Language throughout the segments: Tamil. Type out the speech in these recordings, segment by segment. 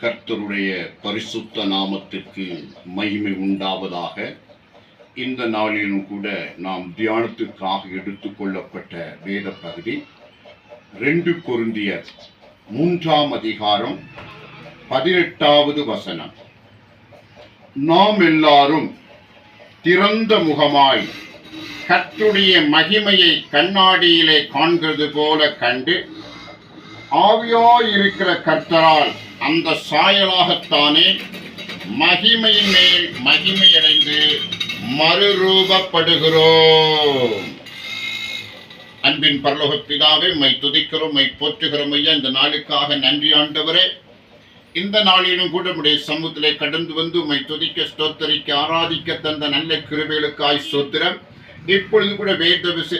கர்த்தருடைய பரிசுத்த நாமத்திற்கு மகிமை உண்டாவதாக. இந்த நாளிலும் கூட நாம் தியானத்துக்காக எடுத்துக்கொள்ளப்பட்ட வேத பகுதி ரெண்டு பொருந்திய மூன்றாம் அதிகாரம் பதினெட்டாவது வசனம். நாம் எல்லாரும் திறந்த முகமாய் கர்த்தருடைய மகிமையை கண்ணாடியிலே காண்கிறது போல கண்டு ஆவியாயிருக்கிற கர்த்தரால் அந்த சாயலாகத்தானே மகிமையின் மேல் மகிமையடைந்து மறுரூபப்படுகிறோம். அன்பின் பரலோக பிதாவை மை துதிக்கிறோம் மை போற்றுகிறோம் ஐயா. இந்த நாளுக்காக நன்றி ஆண்டவரே. இந்த நாளிலும் கூட உடைய சமூகத்திலே கடந்து வந்து உம்மை துதிக்க ஸ்தோத்தரிக்க ஆராதிக்க தந்த நல்ல கிருபைகளுக்காய் ஸ்தோத்திரம். இப்பொழுது கூட வேத விசை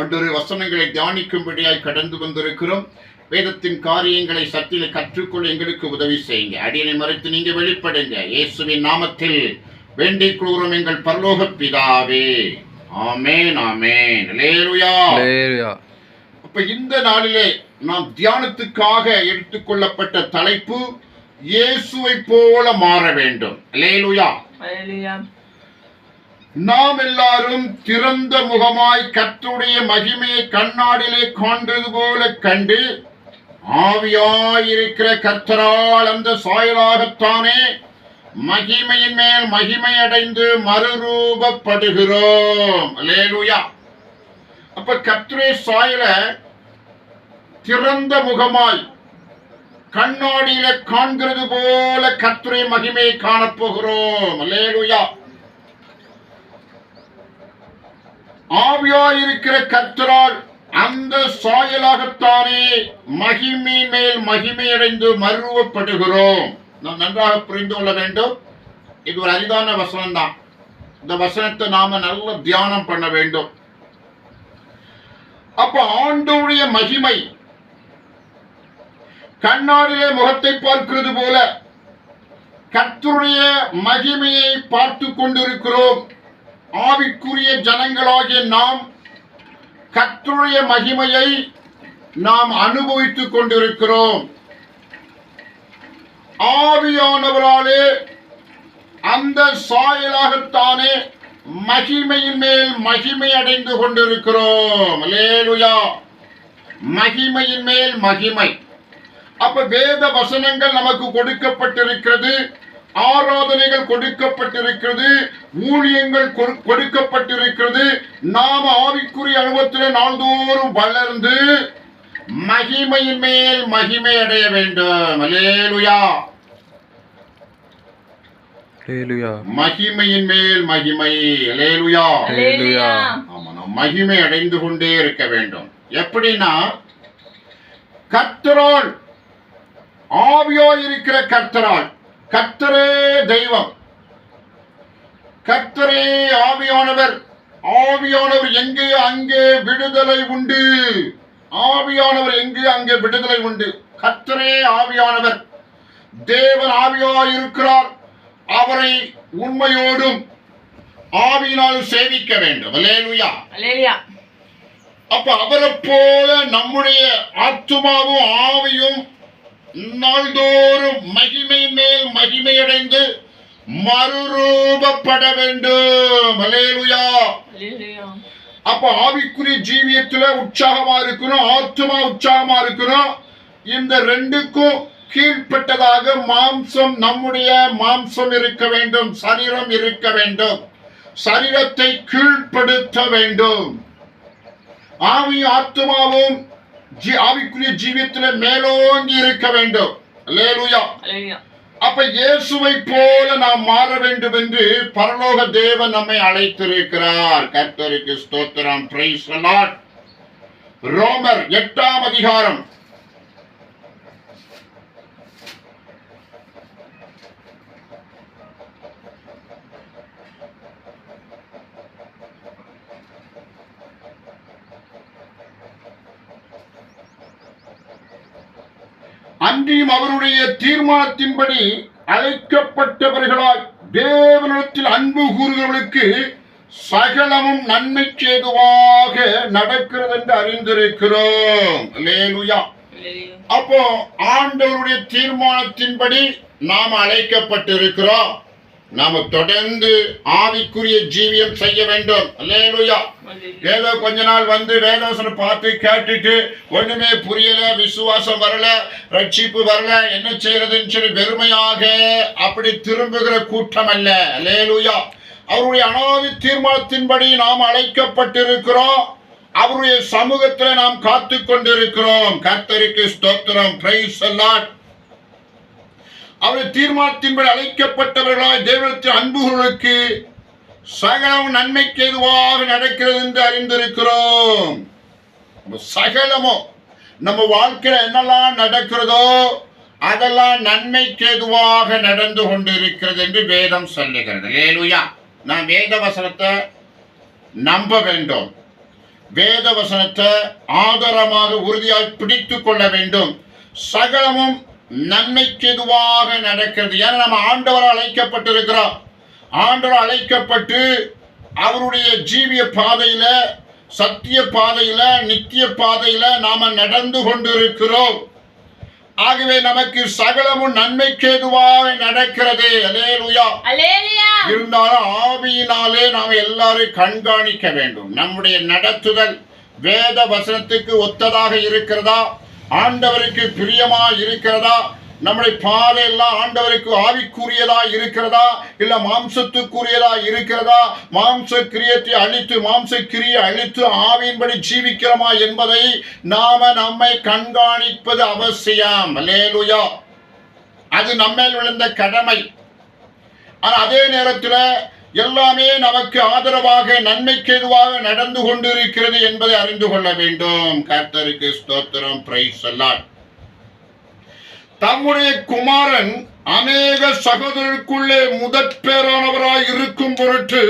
அன்றொரு வசனங்களை தியானிக்கும்படியாய் கடந்து வந்திருக்கிறோம். வேதத்தின் காரியங்களை சத்தில கற்றுக்கொள்ள எங்களுக்கு உதவி செய்யுங்க. அடியனை மறைத்து நீங்க வெளிப்படுங்க. இயேசுவின் நாமத்தில் வேண்டிக் கொள்கிறோம் எங்கள் பரலோக பிதாவே. ஆமேன் ஆமேன். லேலுயா அப்ப இந்த நாளிலே நாம் தியானத்துக்காக எடுத்துக்கொள்ளப்பட்ட தலைப்பு இயேசுவை போல மாற வேண்டும். லேலுயா. நாம் எல்லாரும் திறந்த முகமாய் கர்த்தருடைய மகிமையை கண்ணாடியிலே காண்றது போல கண்டு ஆவியாயிருக்கிற கர்த்தரால் அந்த சாயலாகத்தானே மகிமையின் மேல் மகிமை அடைந்து மறுரூபப்படுகிறோம். லேலுயா அப்ப கத்ரே சாயல திறந்த முகமாய் கண்ணாடியில காண்கிறது போல கர்த்தரை மகிமையை காணப்போகிறோம் லேலுயா ஆவியாயிருக்கிற கர்த்தரால் அந்த சாயலாகத்தானே மகிமை மேல் மகிமையடைந்து மருவப்படுகிறோம் நாம் நன்றாக புரிந்து கொள்ள வேண்டும். இது ஒரு அரிதான வசனம் தான் இந்த வசனத்தை நாம நல்ல தியானம் பண்ண வேண்டும். அப்ப ஆண்டோடைய மகிமை கண்ணாடியிலே முகத்தை பார்க்கிறது போல கத்துடைய மகிமையை பார்த்து கொண்டிருக்கிறோம். ஆவிக்குரிய ஜனங்களாகிய நாம் கத்துடைய மகிமையை நாம் அனுபவித்துக் கொண்டிருக்கிறோம். ஆவியானவராலே அந்த சாயலாகத்தானே மகிமையின் மேல் மகிமை அடைந்து கொண்டிருக்கிறோம். லேலுயா மகிமையின் மேல் மகிமை. அப்ப வேத வசனங்கள் நமக்கு கொடுக்கப்பட்டிருக்கிறது. ஆராதனைகள் கொடுக்கப்பட்டிருக்கிறது ஊழியங்கள் கொடு- கொடுக்கப்பட்டிருக்கிறது. நாம ஆவிக்குரிய அனுபவத்தில் நாள்தோறும் வளர்ந்து மகிமையின் மேல் மகிமை அடைய வேண்டும். மகிமையின் மேல் மகிமை. ஆமா நாம் மகிமை அடைந்து கொண்டே இருக்க வேண்டும். எப்படின்னா கர்த்தரால் ஆவியாய் இருக்கிற கர்த்தரால் கர்த்தரே தெய்வம். கர்த்தரே ஆவியானவர். ஆவியானவர் எங்கே அங்கே விடுதலை உண்டு. ஆவியானவர் எங்கே அங்கே விடுதலை உண்டு. கர்த்தரே ஆவியானவர். தேவன் ஆவியாய் இருக்கிறார். அவரை உண்மையோடும் ஆவியினாலும் சேவிக்க வேண்டும். அப்ப அவரை போல நம்முடைய ஆத்துமாவும் ஆவியும் நாள்தோறும் மகிமை மேல் மகிமையடைந்து மறுரூபப்பட வேண்டும். அப்ப ஆவிக்குரிய ஜீவியத்துல உற்சாகமா இருக்கணும் ஆத்துமா உற்சாகமா இருக்கணும். இந்த ரெண்டுக்கும் கீழ்ப்பட்டதாக மாம்சம் நம்முடைய மாம்சம் இருக்க வேண்டும் சரீரம் இருக்க வேண்டும். சரீரத்தை கீழ்ப்படுத்த வேண்டும். ஆவி ஆத்துமாவும் ஜீ- ஆவிக்குரிய ஜீவியத்துல மேலோங்கி இருக்க வேண்டும். அப்ப இயேசுவை போல நாம் மாற வேண்டும் என்று பரலோக தேவன் நம்மை அழைத்திருக்கிறார். கர்த்தருக்கு ஸ்தோத்திரம். பிரைஸ் ரோமர் எட்டாம் அதிகாரம். அன்றியும் அவருடைய தீர்மானத்தின்படி அழைக்கப்பட்டவர்களாய் தேவனிடத்தில் அன்பு கூறுகிறவர்களுக்கு சகலமும் நன்மை செய்துவாக நடக்கிறது என்று அறிந்திருக்கிறோம் அப்போ ஆண்டவருடைய தீர்மானத்தின்படி நாம் அழைக்கப்பட்டிருக்கிறோம். நாம தொடர்ந்து ஆவிக்குரிய ஜீவியம் செய்ய வேண்டும். அல்லேலூயா. ஏதோ கொஞ்ச நாள் வந்து வேதவசனம் பார்த்து கேட்டுட்டு ஒண்ணுமே புரியல விசுவாசம் வரல ரட்சிப்பு வரல என்ன செய்யறதுன்னு சொல்லி வெறுமையாக அப்படி திரும்புகிற கூட்டம் அல்ல. அல்லேலூயா. அவருடைய அனாதி தீர்மானத்தின்படி நாம் அழைக்கப்பட்டிருக்கிறோம். அவருடைய சமூகத்துல நாம் காத்து கொண்டிருக்கிறோம் கர்த்தருக்கு ஸ்தோத்திரம். பிரைஸ் அல்லாட் அவருடைய தீர்மானத்தின்படி அழைக்கப்பட்டவர்களாய் தேவனத்தின் அன்புகளுக்கு சகலம் நன்மைக்கு எதுவாக நடக்கிறது என்று அறிந்திருக்கிறோம். சகலமும் நம்ம வாழ்க்கையில என்னெல்லாம் நடக்கிறதோ அதெல்லாம் நன்மைக்கு எதுவாக நடந்து கொண்டிருக்கிறது என்று வேதம் சொல்லுகிறது. லேலுயா நான் வேத வசனத்தை நம்ப வேண்டும். வேத வசனத்தை ஆதாரமாக உறுதியாய் பிடித்து கொள்ள வேண்டும். சகலமும் நன்மைக்கு எதுவாக நடக்கிறது. ஏன்னா நம்ம ஆண்டவரால் அழைக்கப்பட்டிருக்கிறோம். ஆண்டவர் அழைக்கப்பட்டு அவருடைய ஜீவிய பாதையில சத்திய பாதையில நித்திய பாதையில நாம நடந்து கொண்டிருக்கிறோம். ஆகவே நமக்கு சகலமும் நன்மைக்கு எதுவாக நடக்கிறது இருந்தாலும் ஆவியினாலே நாம் எல்லாரையும் கண்காணிக்க வேண்டும். நம்முடைய நடத்துதல் வேத வசனத்துக்கு ஒத்ததாக இருக்கிறதா? ஆண்டவருக்கு பிரியமா இருக்கிறதா? நம்முடைய பாதை எல்லாம் ஆண்டவருக்கு ஆவிக்குரியதா இருக்கிறதா? இல்ல மாம்சத்துக்குரியதா இருக்கிறதா? மாம்ச கிரியத்தை அழித்து மாம்ச கிரியை அழித்து ஆவியின்படி ஜீவிக்கிறோமா என்பதை நாம நம்மை கண்காணிப்பது அவசியம். லேலுயா அது நம்மேல் விழுந்த கடமை. ஆனால் அதே நேரத்தில் எல்லாமே நமக்கு ஆதரவாக நன்மைக்கு எதுவாக நடந்து கொண்டிருக்கிறது என்பதை அறிந்து கொள்ள வேண்டும். கர்த்தருக்கு ஸ்தோத்திரம். பிரைஸ் அல்லாட் தம்முடைய குமாரன் அநேக சகோதரருக்குள்ளே முதற் பேரானவராய் இருக்கும் பொருட்டு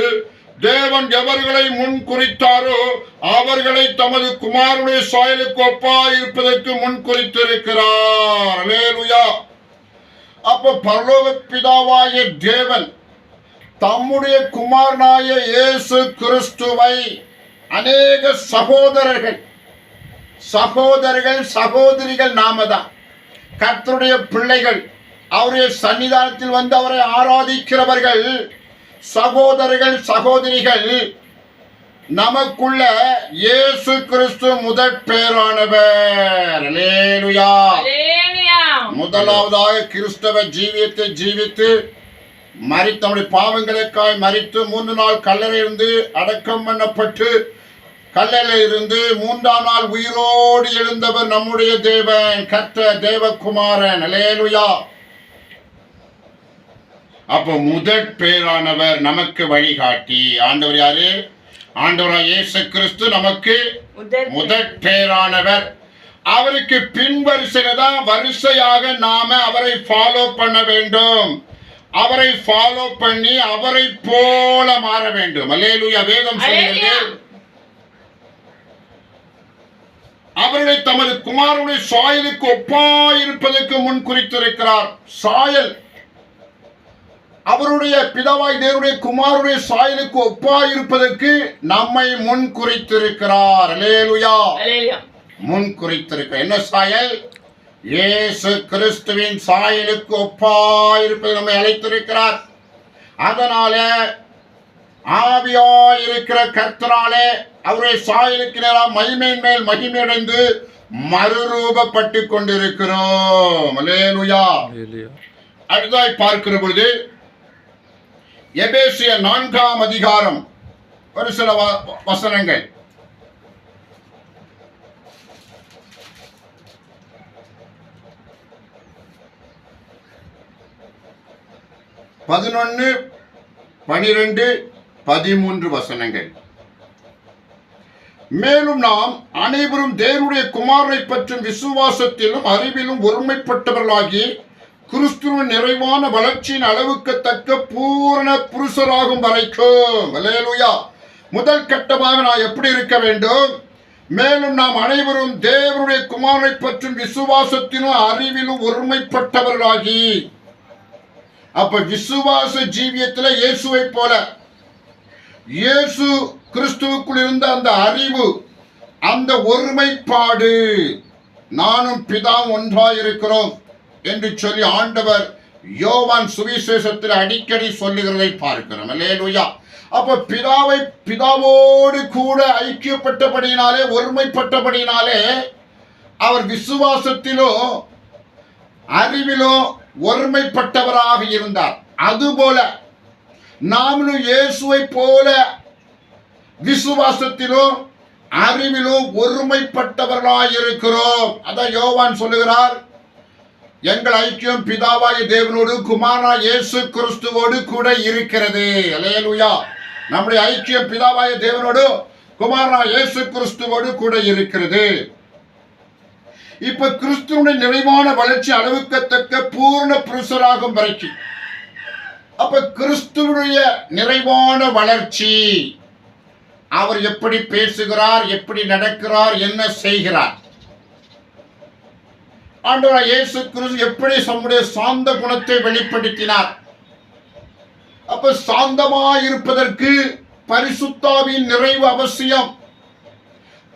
தேவன் எவர்களை முன் குறித்தாரோ அவர்களை தமது குமாரனுடைய சாயலுக்கு ஒப்பாய் இருப்பதற்கு முன் குறித்திருக்கிறார். அல்லேலூயா அப்ப பரலோக பிதாவாய தேவன் தம்முடைய குமாரனாய இயேசு கிறிஸ்துவை அநேக சகோதரர்கள் சகோதரர்கள் சகோதரிகள் நாம தான் கர்த்தருடைய பிள்ளைகள் அவருடைய சன்னிதானத்தில் வந்து அவரை ஆராதிக்கிறவர்கள் சகோதரர்கள் சகோதரிகள் நமக்குள்ள இயேசு கிறிஸ்து முதற் பேரானவர். முதலாவதாக கிறிஸ்தவ ஜீவியத்தை ஜீவித்து மறித்து நம்முடைய பாவங்களுக்காய் மறித்து மூன்று நாள் கல்லறை இருந்து அடக்கம் பண்ணப்பட்டு கல்லறையில் இருந்து மூன்றாம் நாள் உயிரோடு எழுந்தவர் நம்முடைய தேவன் கர்த்த தேவகுமாரன். அலேலுயா அப்போ முதற் பேரானவர் நமக்கு வழிகாட்டி. ஆண்டவர் யாரு? ஆண்டவராய் இயேசு கிறிஸ்து நமக்கு முதற் பேரானவர். அவருக்கு பின் வரிசையில தான் வரிசையாக நாம அவரை ஃபாலோ பண்ண வேண்டும். அவரை ஃபாலோ பண்ணி அவரை போல மாற வேண்டும். அல்லேலூயா வேதம் சொல்கிறது. அவர்களை தமது குமாரனுடைய சாயலுக்கு ஒப்பாயிருப்பதற்கு முன் குறித்திருக்கிறார். சாயல். அவருடைய பிதாவாய் தேவனுடைய குமாரனுடைய சாயலுக்கு ஒப்பாயிருப்பதற்கு நம்மை முன் குறித்திருக்கிறார். முன் குறித்திருக்க என்ன சாயல்? இயேசு கிறிஸ்துவின் சாயலுக்கு ஒப்பாயிருப்பதை நம்மை அழைத்திருக்கிறார். அதனால ஆவியாயிருக்கிற கர்த்தராலே அவருடைய சாயலுக்கு நேரம் மகிமையின் மேல் மகிமையடைந்து மறுரூபப்பட்டு கொண்டிருக்கிறோம். அடுத்தாய் பார்க்கிற பொழுது எபேசிய நான்காம் அதிகாரம். ஒரு சில வசனங்கள். பதினொன்று பனிரெண்டு பதிமூன்று வசனங்கள். மேலும் நாம் அனைவரும் தேவனுடைய குமாரனை பற்றும் விசுவாசத்திலும் அறிவிலும் ஒருமைப்பட்டவர்களாகி கிறிஸ்துவின் நிறைவான வளர்ச்சியின் அளவுக்கு தக்க பூரண புருஷராகும் வரைக்கும். வலையலுயா முதல் கட்டமாக நான் எப்படி இருக்க வேண்டும்? மேலும் நாம் அனைவரும் தேவனுடைய குமாரனை பற்றும் விசுவாசத்திலும் அறிவிலும் ஒருமைப்பட்டவர்களாகி அப்ப விசுவாச ஜீவியத்துல இயேசுவை போல. இயேசு கிறிஸ்துவுக்குள் இருந்த அந்த அறிவு அந்த ஒருமைப்பாடு நானும் பிதாவும் ஒன்றாயிருக்கிறோம் என்று சொல்லி ஆண்டவர் யோவான் சுவிசேஷத்தில் அடிக்கடி சொல்லுகிறதை பார்க்கிறோம். இல்லையா அப்ப பிதாவை பிதாவோடு கூட ஐக்கியப்பட்டபடியினாலே ஒருமைப்பட்டபடியினாலே அவர் விசுவாசத்திலோ அறிவிலோ ஒருமைப்பட்டவராக இருந்தார். அதுபோல நாமளும் இயேசுவை போல விசுவாசத்திலும் அறிவிலும் ஒருமைப்பட்டவர்களாக இருக்கிறோம் அதான் யோவான் சொல்லுகிறார் எங்கள் ஐக்கியம் பிதாவாய தேவனோடு குமாரா இயேசு கிறிஸ்துவோடு கூட இருக்கிறது. அலையலுயா நம்முடைய ஐக்கியம் பிதாவாய தேவனோடு குமாரா இயேசு கிறிஸ்துவோடு கூட இருக்கிறது. இப்ப கிறிஸ்துவனுடைய நிறைவான வளர்ச்சி அளவுக்கத்தக்க பூர்ண புருஷராகும் வரைக்கும். அப்ப கிறிஸ்துவனுடைய நிறைவான வளர்ச்சி அவர் எப்படி பேசுகிறார் எப்படி நடக்கிறார் என்ன செய்கிறார்? ஆண்டவர் இயேசு கிறிஸ்து எப்படி நம்முடைய சாந்த குணத்தை வெளிப்படுத்தினார்? அப்ப சாந்தமாய் இருப்பதற்கு பரிசுத்தாவின் நிறைவு அவசியம்.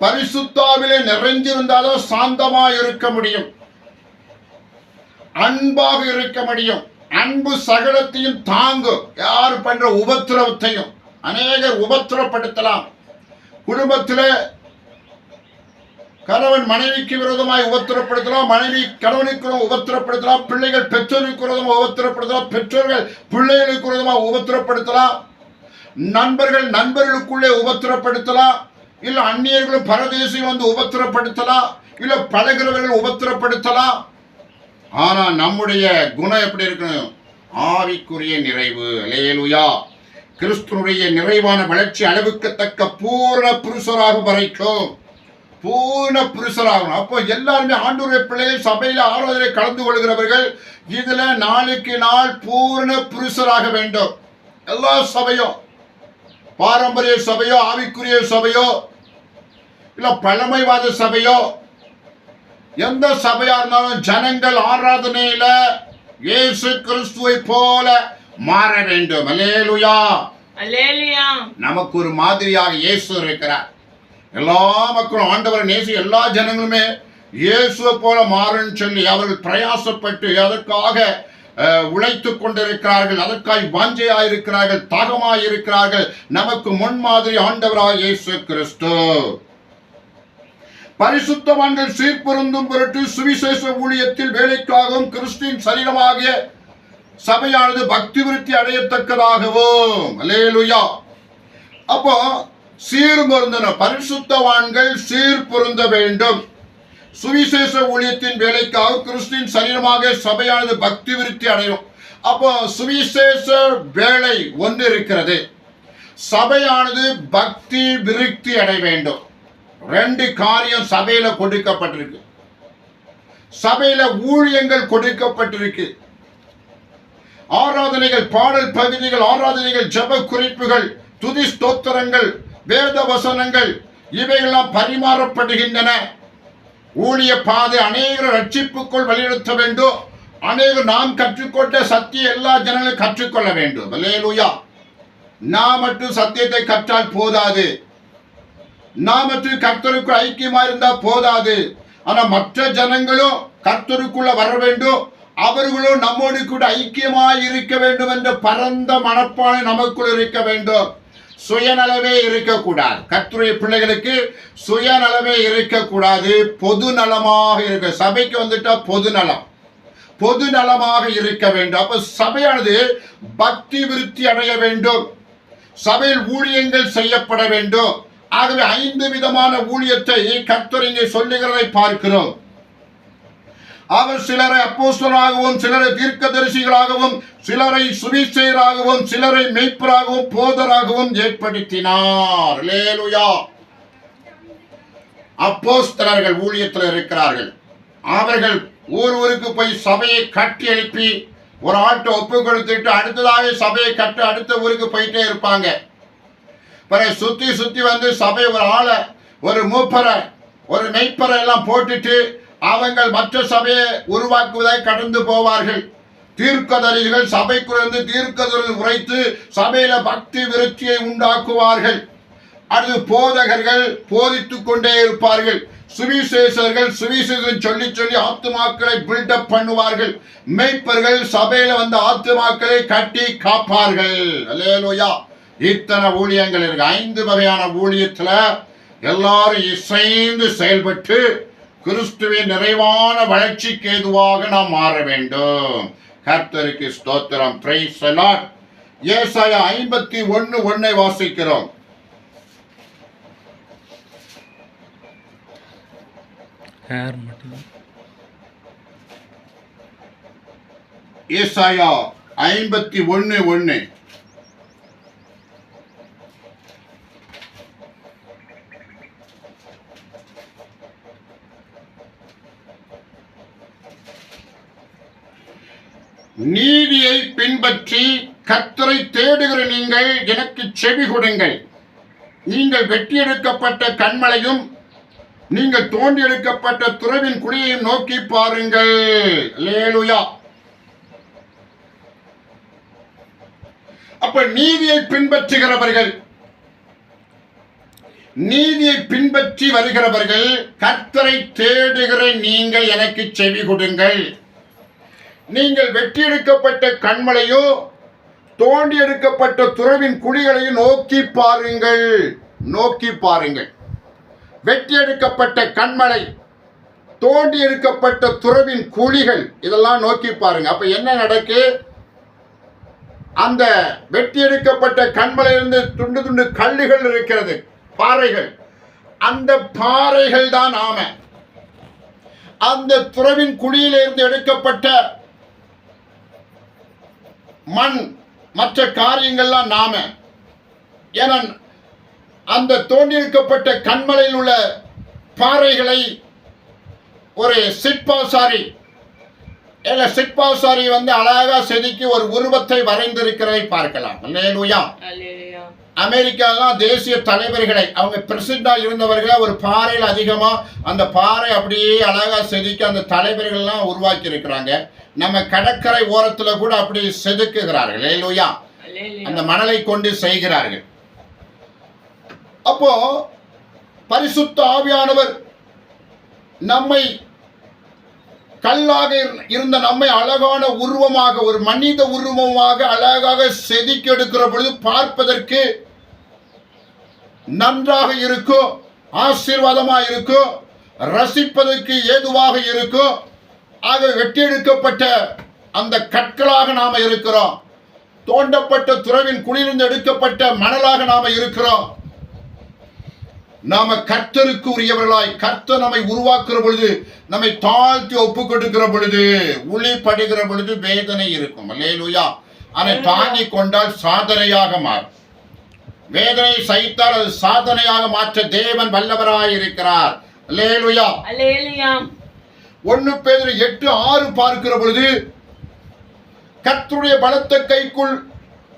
பரிசுத்தாவிலே நிறைஞ்சிருந்தாலும் சாந்தமாக இருக்க முடியும். அன்பாக இருக்க முடியும். அன்பு சகலத்தையும் தாங்கும் யார் பண்ற உபத்திரவத்தையும் அநேகர் உபத்திரப்படுத்தலாம். குடும்பத்தில் கணவன் மனைவிக்கு விரோதமாய் உபத்திரப்படுத்தலாம் மனைவி கணவனுக்கு உபத்திரப்படுத்தலாம் பிள்ளைகள் பெற்றோருக்கு விரோதமாக உபத்திரப்படுத்தலாம் பெற்றோர்கள் பிள்ளைகளுக்கு விரோதமாக உபத்திரப்படுத்தலாம் நண்பர்கள் நண்பர்களுக்குள்ளே உபத்திரப்படுத்தலாம். இல்ல அந்நியர்களும் பரதேசிகள் வந்து உபத்திரப்படுத்தலாம் இல்ல பழகிறவர்கள் உபத்திரப்படுத்தலாம் ஆனா நம்முடைய குணம் எப்படி இருக்கணும்? ஆவிக்குரிய நிறைவு. லேலுயா கிறிஸ்துனுடைய நிறைவான வளர்ச்சி அளவுக்கு தக்க பூர்ண புருஷராக வரைக்கும் பூர்ண புருஷராகணும். அப்போ எல்லாருமே ஆண்டூரிய பிள்ளைகள் சபையில ஆராதனை கலந்து கொள்கிறவர்கள் இதுல நாளுக்கு நாள் பூர்ண புருஷராக வேண்டும். எல்லா சபையும் பாரம்பரிய சபையோ ஆவிக்குரிய சபையோ இல்ல பழமைவாத சபையோ? எந்த சபையா இருந்தாலும் ஜனங்கள் ஆராதனையில இயேசு கிறிஸ்துவை போல மாற வேண்டும். அல்லேலியா. நமக்கு ஒரு மாதிரியாக இயேசு இருக்கிறார். எல்லா மக்களும் ஆண்டவரை நேசி எல்லா ஜனங்களுமே இயேசுவை போல மாறுன்னு சொல்லி அவர்கள் பிரயாசப்பட்டு அதற்காக அஹ், உழைத்துக் கொண்டிருக்கிறார்கள். அதற்காக வாஞ்சையாய் இருக்கிறார்கள் தாகமாய் இருக்கிறார்கள் நமக்கு முன்மாதிரி ஆண்டவராக இயேசு கிறிஸ்து. பரிசுத்தவான்கள் சீர்பொருந்தும் பொருட்டு சுவிசேஷ ஊழியத்தில் வேலைக்காகவும் கிறிஸ்துவின் சரீரமாகிய சபையானது பக்தி விருத்தி அடையத்தக்கதாகவும். அல்லேலூயா. அப்போ சீர் பொருந்தன பரிசுத்தவான்கள் சீர் பொருந்த வேண்டும். சுவிசேஷ ஊழியத்தின் வேலைக்காக கிறிஸ்துவின் சரீரமாக சபையானது பக்தி விருத்தி அடையும். அப்போ சுவிசேஷ வேலை ஒன்று இருக்கிறது. சபையானது பக்தி விருத்தி அடைய வேண்டும். ரெண்டு காரியம் சபையில கொடுக்கப்பட்டிருக்கு. சபையில ஊழியங்கள் கொடுக்கப்பட்டிருக்கு. ஆராதனைகள் பாடல் பகுதிகள் ஆராதனைகள் ஜப குறிப்புகள் துதி ஸ்தோத்திரங்கள் வேத வசனங்கள் இவையெல்லாம் பரிமாறப்படுகின்றன. ஊழிய பாதை அநேகர் ரட்சிப்புக்குள் வழிநடத்த வேண்டும். அநேகர் நாம் கற்றுக்கொண்ட சத்திய எல்லா ஜனங்களும் கற்றுக்கொள்ள வேண்டும். அல்லேலூயா. நான் மட்டும் சத்தியத்தை கற்றால் போதாது. நாம் மற்றும் கர்த்தருக்கு ஐக்கியமா இருந்தா போதாது. ஆனா மற்ற ஜனங்களும் கர்த்தருக்குள்ள வர வேண்டும். அவர்களும் நம்மோடு கூட ஐக்கியமாய் இருக்க வேண்டும் என்ற பரந்த மனப்பானை நமக்குள் இருக்க வேண்டும். சுயநலமே இருக்கக்கூடாது. கத்துரை பிள்ளைகளுக்கு சுயநலமே இருக்கக்கூடாது. பொது நலமாக இருக்க சபைக்கு வந்துட்டா பொது நலம். பொது நலமாக இருக்க வேண்டும். அப்ப சபையானது பக்தி விருத்தி அடைய வேண்டும். சபையில் ஊழியங்கள் செய்யப்பட வேண்டும். ஆகவே ஐந்து விதமான ஊழியத்தை கர்த்தர் இங்கே சொல்லுகிறதை பார்க்கிறோம். அவர் சிலரை அப்போஸ்தலராகவும் சிலரை தீர்க்கதரிசிகளாகவும் சிலரை சுவிசேயராகவும் சிலரை மெய்ப்பராகவும் போதராகவும் ஏற்படுத்தினார். லேலுயா அப்போஸ்தலர்கள் ஊழியத்தில் இருக்கிறார்கள். அவர்கள் ஊர் ஊருக்கு போய் சபையை கட்டி எழுப்பி ஒரு ஆட்டை ஒப்பு கொடுத்துட்டு அடுத்ததாக சபையை கட்டு அடுத்த ஊருக்கு போயிட்டே இருப்பாங்க. பிறகு சுத்தி சுத்தி வந்து சபை ஒரு ஆளை ஒரு மூப்பரை ஒரு மெய்ப்பரை எல்லாம் போட்டுட்டு அவங்கள் மற்ற சபையை உருவாக்குவதை கடந்து போவார்கள். தீர்க்கதரிசிகள் சபைக்குள்ளிருந்து தீர்க்கதரிசி உரைத்து சபையில பக்தி விருத்தியை உண்டாக்குவார்கள். அல்லது போதகர்கள் போதித்துக் கொண்டே இருப்பார்கள். சுவிசேஷர்கள் சுவிசேஷம் சொல்லி சொல்லி ஆத்துமாக்களை பில்டப் பண்ணுவார்கள். மெய்ப்பர்கள் சபையில வந்து ஆத்துமாக்களை கட்டி காப்பார்கள். அலேலோயா இத்தனை ஊழியங்கள் இருக்கு. ஐந்து வகையான ஊழியத்துல எல்லாரும் இசைந்து செயல்பட்டு கிறிஸ்துவின் நிறைவான வளர்ச்சிக்கு ஏதுவாக நாம் மாற வேண்டும். கர்த்தருக்கு ஸ்தோத்திரம். பிரைஸ் ஏசாயா ஐம்பத்தி ஒன்னு ஒன்னை வாசிக்கிறோம். ஏசாயா ஐம்பத்தி ஒன்னு ஒன்னு. நீதியை பின்பற்றி கர்த்தரை தேடுகிற நீங்கள் எனக்கு செவி கொடுங்கள். நீங்கள் வெட்டியெடுக்கப்பட்ட கண்மலையும் நீங்கள் தோண்டி எடுக்கப்பட்ட துறவின் குழியையும் நோக்கி பாருங்கள். லேலுயா அப்ப நீதியை பின்பற்றுகிறவர்கள் நீதியை பின்பற்றி வருகிறவர்கள் கர்த்தரை தேடுகிற நீங்கள் எனக்கு செவி கொடுங்கள். நீங்கள் வெட்டி எடுக்கப்பட்ட கண்மலையோ தோண்டி எடுக்கப்பட்ட துறவின் குழிகளையும் நோக்கி பாருங்கள். நோக்கி பாருங்கள். வெட்டி எடுக்கப்பட்ட கண்மலை தோண்டி எடுக்கப்பட்ட துறவின் குழிகள் இதெல்லாம் நோக்கி பாருங்க. அப்ப என்ன நடக்கு? அந்த வெட்டி எடுக்கப்பட்ட கண்மலையிலிருந்து துண்டு துண்டு கல்லுகள் இருக்கிறது பாறைகள். அந்த பாறைகள் தான் ஆம. அந்த துறவின் குழியிலிருந்து எடுக்கப்பட்ட மண் மற்ற காரியங்கள்லாம் நாம. ஏன்னா அந்த தோண்டியிருக்கப்பட்ட கண்மலையில் உள்ள பாறைகளை ஒரு சிற்பாசாரி இல்ல சிற்பாசாரி வந்து அழகா செதுக்கி ஒரு உருவத்தை வரைந்திருக்கிறதை பார்க்கலாம். அல்லேலூயா. அமெரிக்காலாம் தேசிய தலைவர்களை அவங்க பிரசிட்டா இருந்தவர்களை ஒரு பாறையில் அதிகமா அந்த பாறை அப்படியே அழகா செதுக்கி அந்த தலைவர்கள்லாம் உருவாக்கி இருக்கிறாங்க நம்ம கடற்கரை ஓரத்துல கூட அப்படி செதுக்குகிறார்கள். அல்லேலூயா அந்த மணலை கொண்டு செய்கிறார்கள். அப்போ பரிசுத்த ஆவியானவர் நம்மை கல்லாக இருந்த- நம்மை அழகான உருவமாக ஒரு மனித உருவமாக அழகாக செதுக்கி எடுக்கிற பொழுது பார்ப்பதற்கு நன்றாக இருக்கும் ஆசீர்வாதமா இருக்கும் ரசிப்பதற்கு ஏதுவாக இருக்கும். ஆக வெட்டியெடுக்கப்பட்ட அந்த கற்களாக நாம இருக்கிறோம். தோண்டப்பட்ட துறவின் குழியிலிருந்து எடுக்கப்பட்ட மணலாக நாம இருக்கிறோம். நாம கர்த்தருக்கு உரியவர்களாய் கர்த்தர் நம்மை உருவாக்குற பொழுது நம்மை தாழ்த்தி ஒப்பு கொடுக்கிற பொழுது உளி படுகிற பொழுது வேதனை இருக்கும். அல்லேலுயா. அதை தாங்கி கொண்டால் சாதனையாக மாறும். வேதனை சகித்தால் அது சாதனையாக மாற்ற தேவன் வல்லவராய் இருக்கிறார். அல்லேலுயா. ஒன்னு பேர் எட்டு ஆறு பார்க்கிற பொழுது கர்த்தருடைய பலத்த கைக்குள்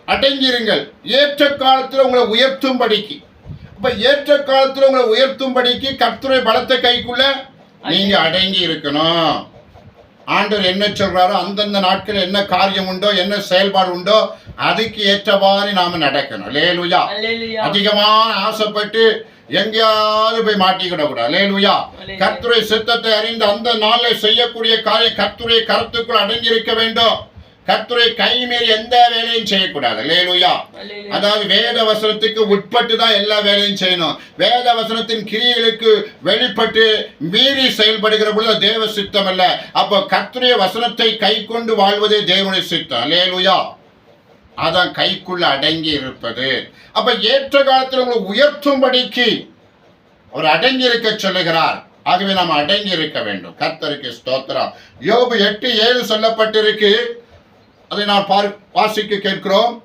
அடங்கியிருங்கள். ஏற்ற காலத்தில் உங்களை உயர்த்தும்படிக்கு. அப்ப ஏற்ற காலத்தில் உங்களை உயர்த்தும்படிக்கு கர்த்தருடைய பலத்த கைக்குள்ள நீங்க அடங்கி இருக்கணும் ஆண்டவர் என்ன சொல்றாரோ அந்தந்த நாட்கள் என்ன காரியம் உண்டோ என்ன செயல்பாடு உண்டோ அதுக்கு ஏற்றவாறு நாம நடக்கணும். லேலுயா அதிகமான ஆசைப்பட்டு எங்கேயாவது போய் மாட்டிக்கிட கூடாது. லேலுயா. கர்த்துரை சித்தத்தை அறிந்து அந்த நாளில் செய்யக்கூடிய காரியம் கர்த்துரை கருத்துக்குள் அடங்கி இருக்க வேண்டும். கர்த்துரை கை மீறி எந்த வேலையும் செய்யக்கூடாது. லேலுயா அதாவது வேத வசனத்துக்கு உட்பட்டு தான் எல்லா வேலையும் செய்யணும். வேத வசனத்தின் கிரியைகளுக்கு வெளிப்பட்டு மீறி செயல்படுகிற பொழுது தேவ சித்தம் அல்ல. அப்போ கர்த்தருடைய வசனத்தை கை கொண்டு வாழ்வதே தேவனுடைய சித்தம். லேலுயா அதான் கைக்குள்ள அடங்கி இருப்பது. அப்ப ஏற்ற காலத்தில் உங்களை உயர்த்தும்படிக்கு அவர் அடங்கி இருக்க சொல்லுகிறார். ஆகவே நாம் அடங்கி இருக்க வேண்டும். கர்த்தருக்கு ஸ்தோத்திரம். யோபு எட்டு ஏழு சொல்லப்பட்டிருக்கு. அதை நான் பார் வாசிக்க கேட்கிறோம்.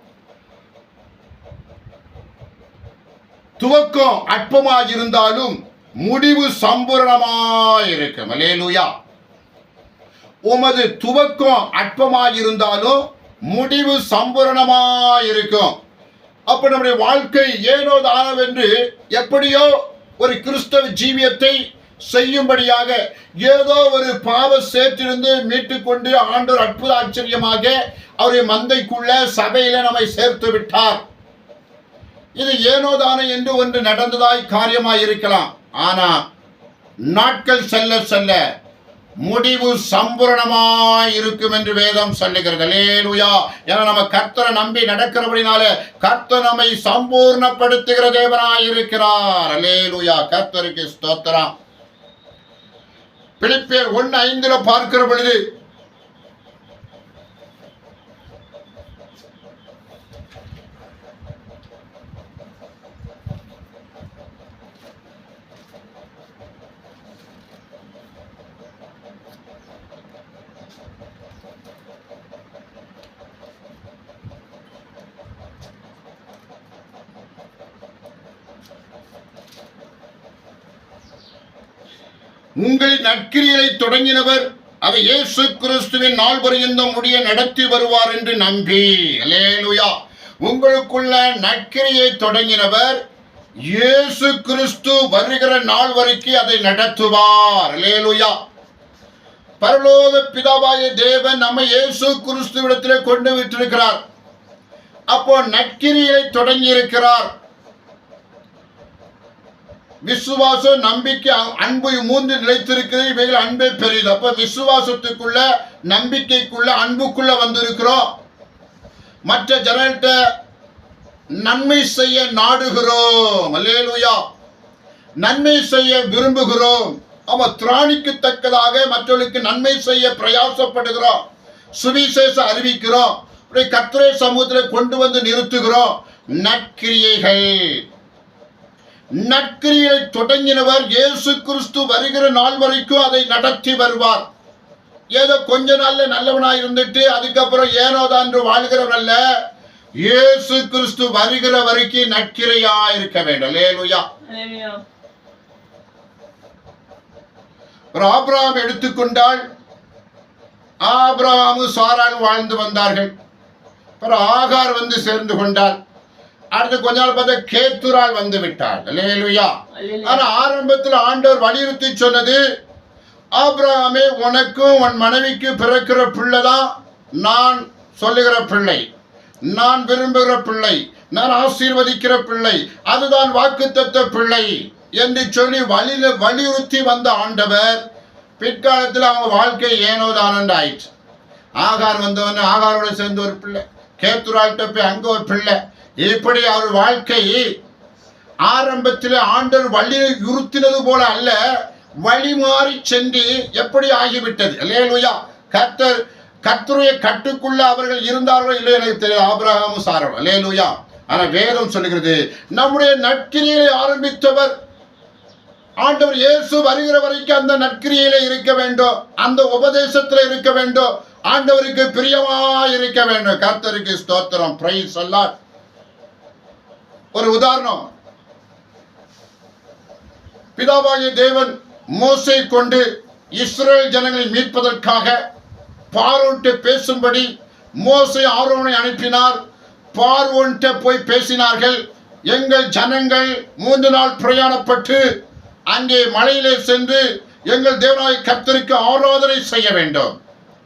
துவக்கம் அற்பமாயிருந்தாலும் முடிவு சம்பூரணமாயிருக்கும். அல்லேலூயா. உமது துவக்கம் அற்பமாயிருந்தாலும் முடிவு சம்பூரணமாயிருக்கும். அப்ப நம்முடைய வாழ்க்கை ஏனோ தானவென்று எப்படியோ ஒரு கிறிஸ்தவ ஜீவியத்தை செய்யும்படியாக ஏதோ ஒரு பாவ சேர்த்திருந்து மீட்டுக்கொண்டு ஆண்டோர் அற்புத ஆச்சரியமாக அவருடைய மந்தைக்குள்ள சபையில நம்மை சேர்த்து விட்டார். இது ஏனோதானே என்று ஒன்று நடந்ததாய் காரியமாய் இருக்கலாம் ஆனா நாட்கள் செல்ல செல்ல முடிவு சம்பூரணமாய் இருக்கும் என்று வேதம் சொல்லுகிறது. அல்லேலூயா என நம்ம கர்த்தரை நம்பி நடக்கிறபடினால கர்த்தர் நம்மை சம்பூர்ணப்படுத்துகிற தேவனாய் இருக்கிறார் அல்லேலூயா கர்த்தருக்கு ஸ்தோத்திரம். பிலிப்பியர் ஒன்னு ஐந்துல பார்க்கிற பொழுது உங்கள் நற்கிரியை தொடங்கினவர் அதை இயேசு கிறிஸ்துவின் நாள் பரியந்தம் முடிய நடத்தி வருவார் என்று நம்பி. லேலுயா உங்களுக்குள்ள நற்கிரியை தொடங்கினவர் இயேசு கிறிஸ்து வருகிற நாள் வரைக்கும் அதை நடத்துவார். லேலுயா பரலோக பிதாவாய தேவன் நம்ம இயேசு கிறிஸ்துவிடத்திலே கொண்டு விட்டிருக்கிறார். அப்போ நற்கிரியை தொடங்கி இருக்கிறார் விசுவாசம் நம்பிக்கை அன்பு மூன்று நிலைத்திருக்கிறது இவைகள் அன்பே பெரியது. அப்ப விசுவாசத்துக்குள்ள நம்பிக்கைக்குள்ள அன்புக்குள்ள வந்திருக்கிறோம். மற்ற ஜனல்கிட்ட நன்மை செய்ய நாடுகிறோம். அல்லேலுயா. நன்மை செய்ய விரும்புகிறோம். அவ திராணிக்கத்தக்கதாக மற்றவர்களுக்கு நன்மை செய்ய பிரயாசப்படுகிறோம். சுவிசேஷ அறிவிக்கிறோம். கத்திரை சமூகத்தில் கொண்டு வந்து நிறுத்துகிறோம். நற்கிரியைகள். நற்கிரியை தொடங்கினவர் இயேசு கிறிஸ்து வருகிற நாள் வரைக்கும் அதை நடத்தி வருவார். ஏதோ கொஞ்ச நாள்ல நல்லவனா இருந்துட்டு அதுக்கப்புறம் ஏனோதான் என்று வாழ்கிறவன் அல்ல. இயேசு கிறிஸ்து வருகிற வரைக்கும் நற்கிரையா இருக்க வேண்டும் லேலுயா ஆபிரகாம் எடுத்துக்கொண்டால் ஆபிரகாமு சாரான் வாழ்ந்து வந்தார்கள். அப்புறம் ஆகார் வந்து சேர்ந்து கொண்டார். அடுத்து கொஞ்ச நாள் பார்த்தா கேத்துரால் வந்து விட்டார். லேலுயா Hallelujah. ஆனா ஆரம்பத்தில் ஆண்டவர் வலியுறுத்தி சொன்னது ஆபிரகாமே உனக்கும் உன் மனைவிக்கு பிறக்கிற பிள்ளைதான் நான் சொல்லுகிற பிள்ளை. நான் விரும்புகிற பிள்ளை. நான் ஆசீர்வதிக்கிற பிள்ளை. அதுதான் வாக்குத்தத்த பிள்ளை. என்று சொல்லி வலியில வலியுறுத்தி வந்த ஆண்டவர் பிற்காலத்தில் அவங்க வாழ்க்கை ஏனோதானண்டு ஆயிற்று. ஆகார் வந்தவன ஆகாரோட சேர்ந்து ஒரு பிள்ளை. கேத்துரால்கிட்ட போய் அங்க ஒரு பிள்ளை. இப்படி அவர் வாழ்க்கை ஆரம்பத்தில் ஆண்டவர் வலியுறுத்தினது போல அல்ல வழி மாறி சென்று எப்படி ஆகிவிட்டது? இல்லையா கர்த்தர் கர்த்தருடைய கட்டுக்குள்ள அவர்கள் இருந்தார்களோ இல்லை எனக்கு தெரியாது ஆபிரகாமும் சாரம் அல்லேலூயா. ஆனா வேதம் சொல்லுகிறது நம்முடைய நற்கிரியை ஆரம்பித்தவர் ஆண்டவர் இயேசு வருகிற வரைக்கும் அந்த நற்கிரியில இருக்க வேண்டும் அந்த உபதேசத்துல இருக்க வேண்டும் ஆண்டவருக்கு பிரியமா இருக்க வேண்டும். கர்த்தருக்கு ஸ்தோத்திரம். பிரைஸ் அல்லாட் ஒரு உதாரணம். பிதாவாகிய தேவன் மோசை கொண்டு இஸ்ரேல் ஜனங்களை மீட்பதற்காக பார்வோன்ட்டு பேசும்படி மோசை ஆர்வனை அனுப்பினார். பார்வோன்ட்ட போய் பேசினார்கள். எங்கள் ஜனங்கள் மூன்று நாள் பிரயாணப்பட்டு அங்கே மலையிலே சென்று எங்கள் தேவனாய் கர்த்தருக்கு ஆராதனை செய்ய வேண்டும்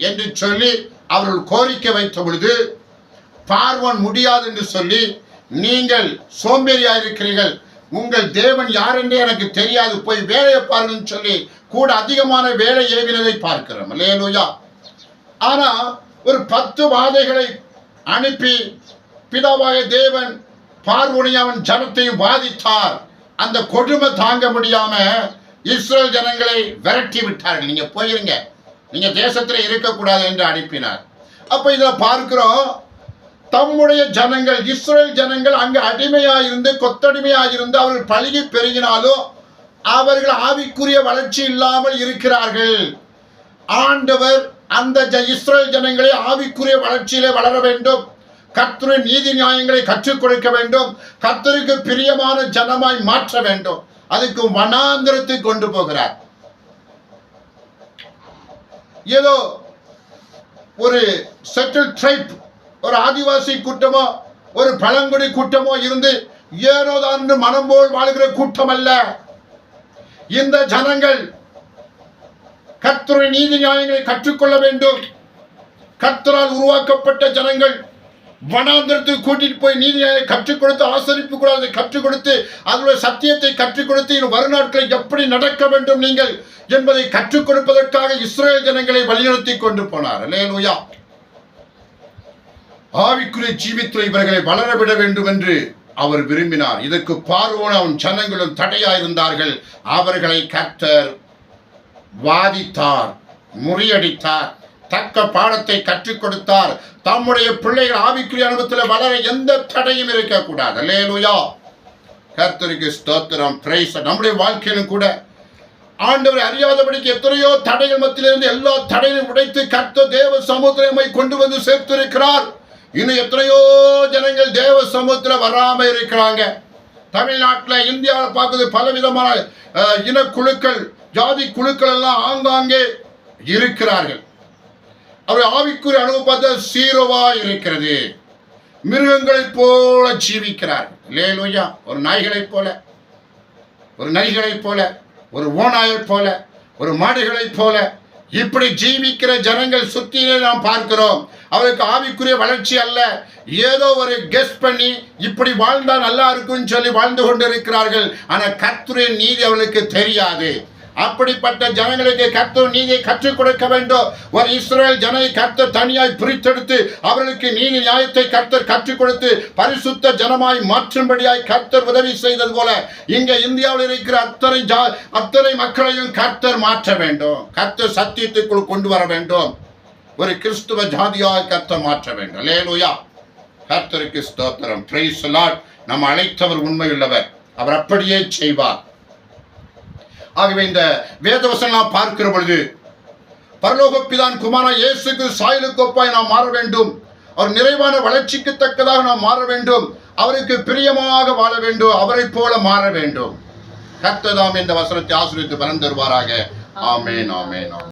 என்று சொல்லி அவர்கள் கோரிக்கை வைத்த பொழுது பார்வன் முடியாது என்று சொல்லி நீங்கள் சோம்பேறியா இருக்கிறீர்கள் உங்கள் தேவன் யார் என்றே எனக்கு தெரியாது. போய் வேலையை பாருங்கன்னு சொல்லி கூட அதிகமான வேலை ஏவினதை பார்க்கிறோம். இல்லையா ஆனா ஒரு பத்து வாதைகளை அனுப்பி பிதாவாய தேவன் பார்வனை அவன் ஜனத்தையும் பாதித்தார் அந்த கொடுமை தாங்க முடியாம இஸ்ரேல் ஜனங்களை விரட்டி விட்டார்கள். நீங்க போயிருங்க. நீங்க தேசத்துல இருக்கக்கூடாது என்று அனுப்பினார். அப்ப இதுல பார்க்கிறோம் தம்முடைய ஜனங்கள் இஸ்ரேல் ஜனங்கள் அங்கு அடிமையாயிருந்து கொத்தடிமையாயிருந்து அவர்கள் பழகி பெருகினாலும் அவர்கள் ஆவிக்குரிய வளர்ச்சி இல்லாமல் இருக்கிறார்கள். ஆண்டவர் அந்த ஜ- இஸ்ரேல் ஜனங்களை ஆவிக்குரிய வளர்ச்சியிலே வளர வேண்டும். கர்த்தருடைய நீதி நியாயங்களை கற்றுக் கொடுக்க வேண்டும். கர்த்தருக்கு பிரியமான ஜனமாய் மாற்ற வேண்டும். அதுக்கு வனாந்திரத்தை கொண்டு போகிறார். ஏதோ ஒரு செட்டில் ட்ரைப் ஒரு ஆதிவாசி கூட்டமோ ஒரு பழங்குடி கூட்டமோ இருந்து ஏனோதான் மனம் போல் வாழ்கிற கூட்டம் அல்ல இந்த ஜனங்கள் கத்துரை நீதி நியாயங்களை கற்றுக்கொள்ள வேண்டும். கர்த்தரால் உருவாக்கப்பட்ட ஜனங்கள் வனாந்திரத்துக்கு கூட்டிட்டு போய் நீதியை கற்றுக் கொடுத்து ஆசரிப்பு கூடாது கற்றுக் கொடுத்து அதனுடைய சத்தியத்தை கற்றுக் கொடுத்து இனி எப்படி நடக்க வேண்டும் நீங்கள் என்பதை கற்றுக் கொடுப்பதற்காக இஸ்ரேல் ஜனங்களை வழிநடத்தி கொண்டு போனார். அல்லேலூயா. ஆவிக்குரிய ஜீவித்துறை இவர்களை வளரவிட வேண்டும் என்று அவர் விரும்பினார். இதற்கு பார்வோன் அவன் ஜனங்களும் தடையாயிருந்தார்கள். அவர்களை கர்த்தர் வாதித்தார் முறியடித்தார் தக்க பாடத்தை கற்றுக் கொடுத்தார். தம்முடைய பிள்ளைகள் ஆவிக்குரிய அனுபவத்தில் வளர எந்த தடையும் இருக்கக்கூடாது. லேலுயா கர்த்தருக்கு ஸ்தோத்திரம் பிரைஸ். நம்முடைய வாழ்க்கையிலும் கூட ஆண்டவர் அறியாதபடிக்கு எத்தனையோ தடைகள் மத்தியிலிருந்து எல்லா தடையும் உடைத்து கர்த்த தேவ சமுத்திரமை கொண்டு வந்து சேர்த்திருக்கிறார். இன்னும் எத்தனையோ ஜனங்கள் தேவ சமூகத்தில் வராமல் இருக்கிறாங்க. தமிழ்நாட்டில் இந்தியாவில் பார்க்குறது பலவிதமான இனக்குழுக்கள் ஜாதி குழுக்கள் எல்லாம் ஆங்காங்கே இருக்கிறார்கள். அவர் ஆவிக்குரிய அனுபவம் பார்த்தா சீரோவா இருக்கிறது. மிருகங்களைப் போல ஜீவிக்கிறார். லேலுயா ஒரு நாய்களைப் போல. ஒரு நரிகளைப் போல. ஒரு ஓநாயைப் போல. ஒரு மாடுகளைப் போல. இப்படி ஜீவிக்கிற ஜனங்கள் சுத்தியிலே நாம் பார்க்கிறோம். அவருக்கு ஆவிக்குரிய வளர்ச்சி அல்ல. ஏதோ ஒரு கெஸ் பண்ணி இப்படி வாழ்ந்தா நல்லா இருக்கும்னு சொல்லி வாழ்ந்து கொண்டிருக்கிறார்கள். ஆனால் கத்துரை நீதி அவளுக்கு தெரியாது. அப்படிப்பட்ட ஜனங்களுக்கு கர்த்தர் நீதியை கற்றுக் கொடுக்க வேண்டும். ஒரு இஸ்ரேல் ஜனை கர்த்தர் தனியாய் பிரித்தெடுத்து அவர்களுக்கு நீதி நியாயத்தை கர்த்தர் கற்றுக் கொடுத்து பரிசுத்த ஜனமாய் மாற்றும்படியாய் கர்த்தர் உதவி செய்தது போல இங்க இந்தியாவில் இருக்கிற அத்தனை ஜா அத்தனை மக்களையும் கர்த்தர் மாற்ற வேண்டும். கர்த்தர் சத்தியத்துக்குள் கொண்டு வர வேண்டும். ஒரு கிறிஸ்துவ ஜாதியாய் கர்த்தர் மாற்ற வேண்டும். லேலுயா கர்த்தருக்கு ஸ்தோத்திரம். பிரைஸ் லார்ட் நம்ம அழைத்தவர் உண்மையுள்ளவர். அவர் அப்படியே செய்வார். ஆகவே இந்த வேதவசனம் பார்க்கிற பொழுது பரலோக பிதான் குமாரா இயேசுக்கு சாயலுக்கு ஒப்பாய் நாம் மாற வேண்டும். அவர் நிறைவான வளர்ச்சிக்கு தக்கதாக நாம் மாற வேண்டும். அவருக்கு பிரியமாக வாழ வேண்டும். அவரைப் போல மாற வேண்டும். கத்ததாம் இந்த வசனத்தை ஆசிரியத்து பலன் தருவாராக. ஆமேன் ஆமேன்.